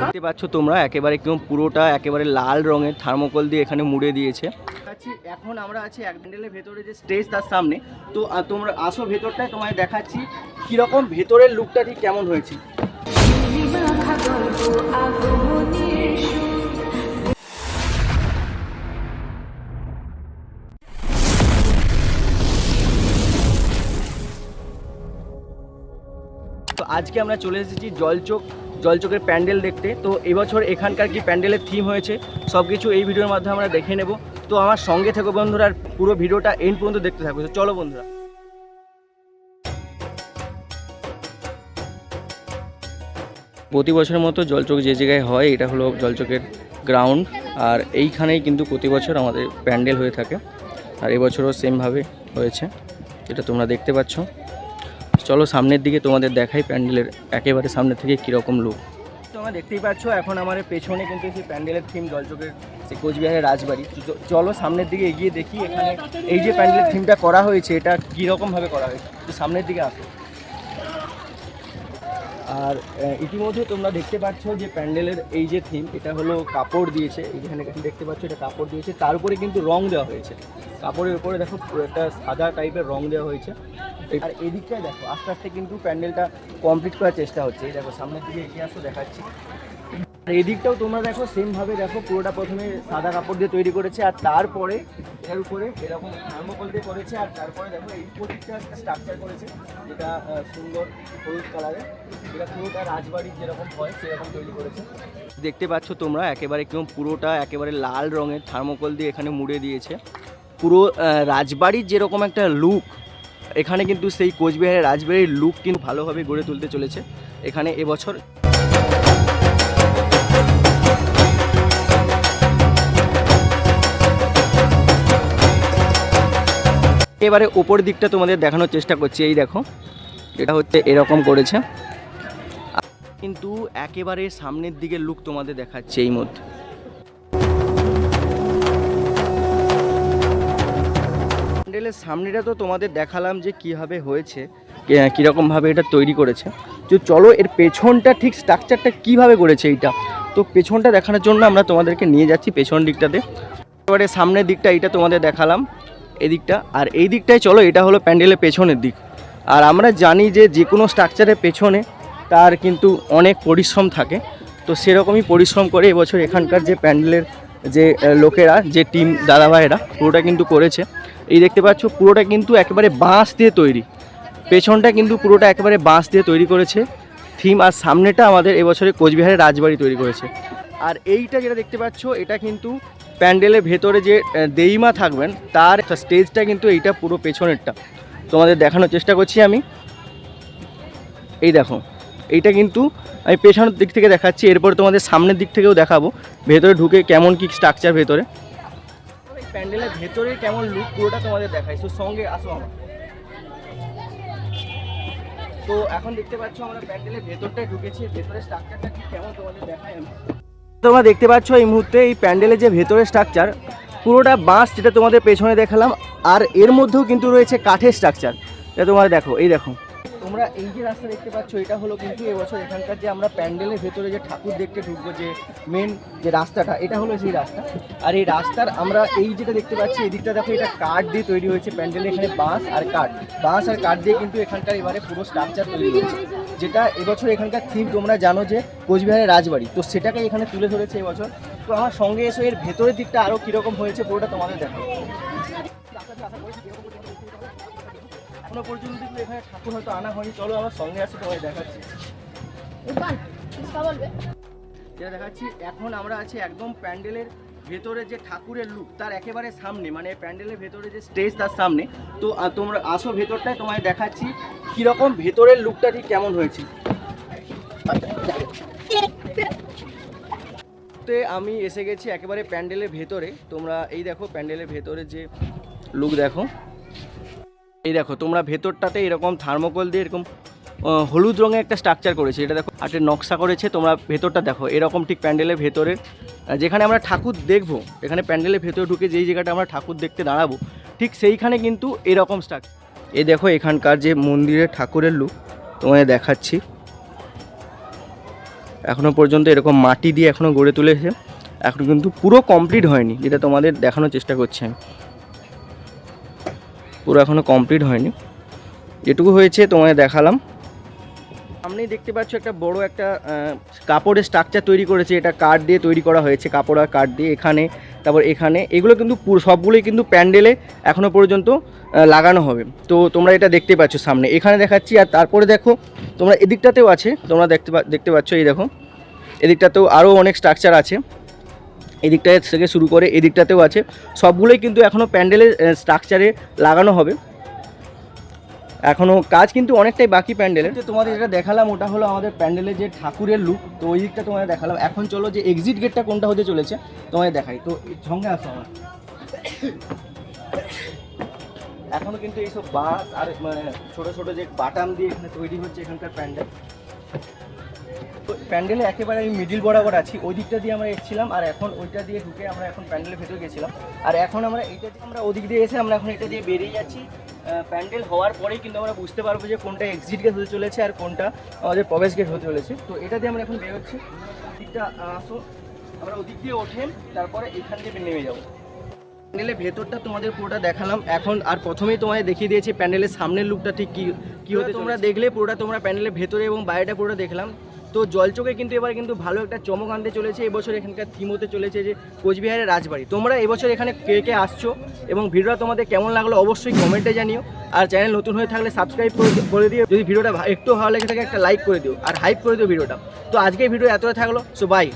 দেখতে পাচ্ছ তোমরা, একেবারে একদম পুরোটা একেবারে লাল রঙের থার্মোকল দিয়ে এখানে মুড়ে দিয়েছে। আছি, এখন আমরা আছি এক প্যান্ডেলের ভেতরে যে স্টেজ তার সামনে। তো তোমরা আসো ভেতরটায়, তোমায় দেখাচ্ছি কীরকম ভেতরের লুকটা ঠিক কেমন হয়েছে। তো আজকে আমরা চলে এসেছি জলচোখ জলচোখের প্যান্ডেল দেখতে। তো এবছর এখানকার কি প্যান্ডেলের থিম হয়েছে সব কিছু এই ভিডিওর মাধ্যমে আমরা দেখে নেব। তো আমার সঙ্গে থেকো বন্ধুরা, আর পুরো ভিডিওটা এন্ড পর্যন্ত দেখতে থাকবে তো চলো বন্ধুরা। প্রতি বছরের মতো জলচোখ যে জায়গায় হয়, এটা হলো জলচোখের গ্রাউন্ড আর এইখানেই কিন্তু প্রতি বছর আমাদের প্যান্ডেল হয়ে থাকে। আর এবছরও সেমভাবে হয়েছে এটা তোমরা দেখতে পাচ্ছ। চলো সামনের দিকে তোমাদের দেখাই প্যান্ডেলের একেবারে সামনে থেকে কীরকম লুক তোমরা দেখতেই পাচ্ছ, এখন আমার পেছনে কিন্তু সেই প্যান্ডেলের থিম জলচকের সেই কোচবিহারের রাজবাড়ি। চলো সামনের দিকে এগিয়ে দেখি এখানে এই যে প্যান্ডেলের থিমটা করা হয়েছে, এটা কীরকমভাবে করা হয়েছে? তো সামনের দিকে আসো। আর ইতিমধ্যে তোমরা দেখতে পাচ্ছ যে প্যান্ডেলের এই যে থিম এটা হলো কাপড় দিয়েছে। এইখানে দেখতে পাচ্ছ, এটা কাপড় দিয়েছে। তার উপরে কিন্তু রং দেওয়া হয়েছে। কাপড়ের উপরে দেখো একটা সাদা টাইপের রং দেওয়া হয়েছে। আর এদিকটায় দেখো, আস্তে আস্তে কিন্তু প্যান্ডেলটা কমপ্লিট করার চেষ্টা হচ্ছে। দেখো, সামনের দিকে এগিয়ে আসো, দেখাচ্ছি। আর এদিকটাও তোমরা দেখো সেমভাবে দেখো, পুরোটা প্রথমে সাদা কাপড় দিয়ে তৈরি করেছে, আর তারপরে এর উপরে এরকম থার্মোকল দিয়ে করেছে, আর তারপরে দেখো, এই প্রতিটা একটা স্ট্রাকচার করেছে, যেটা সুন্দর হলুদ কালারের যেটা পুরোটা রাজবাড়ির যেরকম হয়, সেরকম তৈরি করেছে। দেখতে পাচ্ছ তোমরা, একেবারে কেউ পুরোটা একেবারে লাল রঙের থার্মোকল দিয়ে এখানে মুড়ে দিয়েছে। পুরো রাজবাড়ির যেরকম একটা লুক এখানে কিন্তু সেই কোচবিহারের রাজবাড়ির লুক কিন্তু ভালোভাবে গড়ে তুলতে চলেছে এখানে এবছর। এবারে ওপর দিকটা তোমাদের দেখানোর চেষ্টা করছি, এই দেখো, এটা হচ্ছে এরকম করেছে। কিন্তু একেবারে সামনের দিকে লুক তোমাদের দেখাচ্ছে এই মধ্যে সামনেটা তো তোমাদের দেখালাম যে কীভাবে হয়েছে কীরকমভাবে এটা তৈরি করেছে। তো চলো এর পেছনটা ঠিক স্ট্রাকচারটা কীভাবে করেছে এইটা? তো পেছনটা দেখানোর জন্য আমরা তোমাদেরকে নিয়ে যাচ্ছি পেছন দিকটাতে। এবারে সামনের দিকটা এইটা তোমাদের দেখালাম, এদিকটা। আর এই দিকটায় চলো, এটা হলো প্যান্ডেলের পেছনের দিক। আর আমরা জানি যে যে কোনো স্ট্রাকচারের পেছনে তার কিন্তু অনেক পরিশ্রম থাকে। তো সেরকমই পরিশ্রম করে এবছর এখানকার যে প্যান্ডেলের যে লোকেরা, যে টিম দাদাভাইয়েরা পুরোটা কিন্তু করেছে। এই দেখতে পাচ্ছ, পুরোটা কিন্তু একেবারে বাঁশ দিয়ে তৈরি। পেছনটা কিন্তু পুরোটা একেবারে বাঁশ দিয়ে তৈরি করেছে। থিম আর সামনেটা আমাদের এবছরে কোচবিহারের রাজবাড়ি তৈরি করেছে। আর এইটা যেটা দেখতে পাচ্ছ, এটা কিন্তু প্যান্ডেলের ভেতরে যে দেইমা থাকবেন, তার স্টেজটা কিন্তু এইটা পুরো পেছনেরটা। তোমাদের দেখানোর চেষ্টা করছি আমি। এই দেখো, এইটা কিন্তু আমি পেছনের দিক থেকে দেখাচ্ছি, এরপর তোমাদের সামনের দিক থেকেও দেখাবো। ভেতরে ঢুকে কেমন কি স্ট্রাকচার ভেতরে। প্যান্ডেলের ভেতরে কেমন লুক পুরোটা তোমাদের দেখাই। তো সঙ্গে আসো আমার। তো এখন দেখতে পাচ্ছ আমরা প্যান্ডেলের ভেতরটায় ঢুকেছি। ভেতরে স্ট্রাকচারটা ঠিক কেমন তোমাদের দেখাই আমি। তোমরা দেখতে পাচ্ছ এই মুহূর্তে এই প্যান্ডেলের যে ভেতরের স্ট্রাকচার পুরোটা বাঁশ যেটা তোমাদের পেছনে দেখালাম, আর এর মধ্যেও কিন্তু রয়েছে কাঠের স্ট্রাকচার এটা তোমরা দেখো, এই দেখো। তোমরা এই যে রাস্তা দেখতে পাচ্ছ, এটা হলো কিন্তু এবছর এখানকার যে আমরা প্যান্ডেলের ভেতরে যে ঠাকুর দেখতে ঢুকবো, যে মেন যে রাস্তাটা, এটা হলো সেই রাস্তা। আর এই রাস্তার আমরা এই যেটা দেখতে পাচ্ছি, এদিকটা দেখো, এটা কাঠ দিয়ে তৈরি হয়েছে প্যান্ডেলে এখানে বাঁশ আর কাঠ। বাঁশ আর কাঠ দিয়ে কিন্তু এখানকার এবারে পুরো স্ট্রাকচার তৈরি হয়েছে। যেটা এবছর এখানকার থিম তোমরা জানো যে কোচবিহারের রাজবাড়ি। তো সেটাকে এখানে তুলে ধরেছে এবছর। তো আমার সঙ্গে এসে, এর ভেতরের দিকটা আরও কীরকম হয়েছে, পুরোটা তোমাদের দেখো এখনও পর্যন্ত কিন্তু এখানে ঠাকুর হয়তো আনা হয়নি। চলো আমার সঙ্গে আসে তোমায় দেখাচ্ছি। যেটা দেখাচ্ছি এখন আমরা আছি একদম প্যান্ডেলের ভেতরে যে ঠাকুরের লুক তার একেবারে সামনে মানে প্যান্ডেলের ভেতরে যে স্টেজ তার সামনে। তো তোমরা আসো ভেতরটায় তোমায় দেখাচ্ছি কীরকম ভেতরের লুকটা ঠিক কেমন হয়েছে। তে আমি এসে গেছি একেবারে প্যান্ডেলের ভেতরে। তোমরা এই দেখো প্যান্ডেলের ভেতরে যে লুক দেখো। এই দেখো, তোমরা ভেতরটাতে এরকম থার্মোকল দিয়ে এরকম হলুদ রঙের একটা স্ট্রাকচার করেছে। এটা দেখো আটের নকশা করেছে, তোমরা ভেতরটা দেখো। এরকম ঠিক প্যান্ডেলের ভেতরের যেখানে আমরা ঠাকুর দেখব, এখানে প্যান্ডেলের ভেতরে ঢুকে যেই জায়গাটা আমরা ঠাকুর দেখতে দাঁড়াবো, ঠিক সেইখানে কিন্তু এরকম স্ট্রাকচার এই দেখো, এখানকার যে মন্দিরের ঠাকুরের লুক তোমায় দেখাচ্ছি। এখনও পর্যন্ত এরকম মাটি দিয়ে এখনও গড়ে তুলেছে। এখন কিন্তু পুরো কমপ্লিট হয়নি, যেটা তোমাদের দেখানোর চেষ্টা করছি আমি। পুরো এখনও কমপ্লিট হয়নি। যেটুকু হয়েছে, তোমায় দেখালাম। সামনেই দেখতে পাচ্ছ একটা বড় একটা কাপড়ের স্ট্রাকচার তৈরি করেছে। এটা কাঠ দিয়ে তৈরি করা হয়েছে, কাপড় আর কাঠ দিয়ে এখানে, তারপর এখানে। এগুলো কিন্তু সবগুলোই কিন্তু প্যান্ডেলে এখনও পর্যন্ত লাগানো হবে। তো তোমরা এটা দেখতে পাচ্ছ সামনে। এখানে দেখাচ্ছি, আর তারপরে দেখো, তোমরা এদিকটাতেও আছে। তোমরা দেখতে দেখতে পাচ্ছ, এই দেখো। এদিকটাতেও আরও অনেক স্ট্রাকচার আছে। এদিকটা থেকে শুরু করে এদিকটাতেও আছে। সবগুলোই কিন্তু এখনও প্যান্ডেলের স্ট্রাকচারে লাগানো হবে। এখনও কাজ কিন্তু অনেকটাই বাকি প্যান্ডেলের। তোমাদের যেটা দেখালাম, ওটা হলো আমাদের প্যান্ডেলের যে ঠাকুরের লুক তো ওই দিকটা তোমাদের দেখালাম। এখন চলো যে এক্সিট গেটটা কোনটা হতে চলেছে, তোমাদের দেখাই। তো সঙ্গে আসো আমার। এখনও কিন্তু এইসব বাস আর মানে ছোটো ছোটো যে বাটাম দিয়ে এখানে তৈরি হচ্ছে এখানকার প্যান্ডেল। তো প্যান্ডেলে একেবারে আমি মিডিল বরাবর আছি, ওই দিকটা দিয়ে আমরা এসেছিলাম আর এখন ওইটা দিয়ে ঢুকে আমরা এখন প্যান্ডেলের ভেতরে গেছিলাম। আর এখন আমরা এইটা দিয়ে আমরা ওদিক দিয়ে এসে আমরা এখন এটা দিয়ে বেরিয়ে যাচ্ছি। প্যান্ডেল হওয়ার পরেই কিন্তু আমরা বুঝতে পারব যে কোনটা এক্সিট গেট হতে চলেছে আর কোনটা আমাদের প্রবেশ গেট হতে চলেছে। তো এটা দিয়ে আমরা এখন বেরোচ্ছি। দিকটা আসো। আমরা ওদিক দিয়ে ওঠেন, তারপরে এখান থেকে নেমে যাব। প্যান্ডেলের ভেতরটা তোমাদের পুরোটা দেখালাম। এখন আর প্রথমেই তোমাদের দেখিয়ে দিয়েছি প্যান্ডেলের সামনের লুকটা ঠিক কি কী হতে তোমরা দেখলে পুরোটা তোমরা প্যান্ডেলের ভেতরে এবং বাইরেটা পুরোটা দেখলাম। তো জলচোখে কিন্তু এবার কিন্তু ভালো একটা চমক আনতে চলেছে। এবছর এখানকার থিম হতে চলেছে যে কোচবিহারের রাজবাড়ি। তোমরা এবছর এখানে কে কে আসছো এবং ভিডিওটা তোমাদের কেমন লাগল অবশ্যই কমেন্টে জানিও। আর চ্যানেল নতুন হয়ে থাকলে সাবস্ক্রাইব করে দিও। যদি ভিডিওটা একটু ভালো লেগে থাকে একটা লাইক করে দিও। আর হাইপ করে দিও ভিডিওটা। তো আজকে ভিডিও এতটা থাকল। So by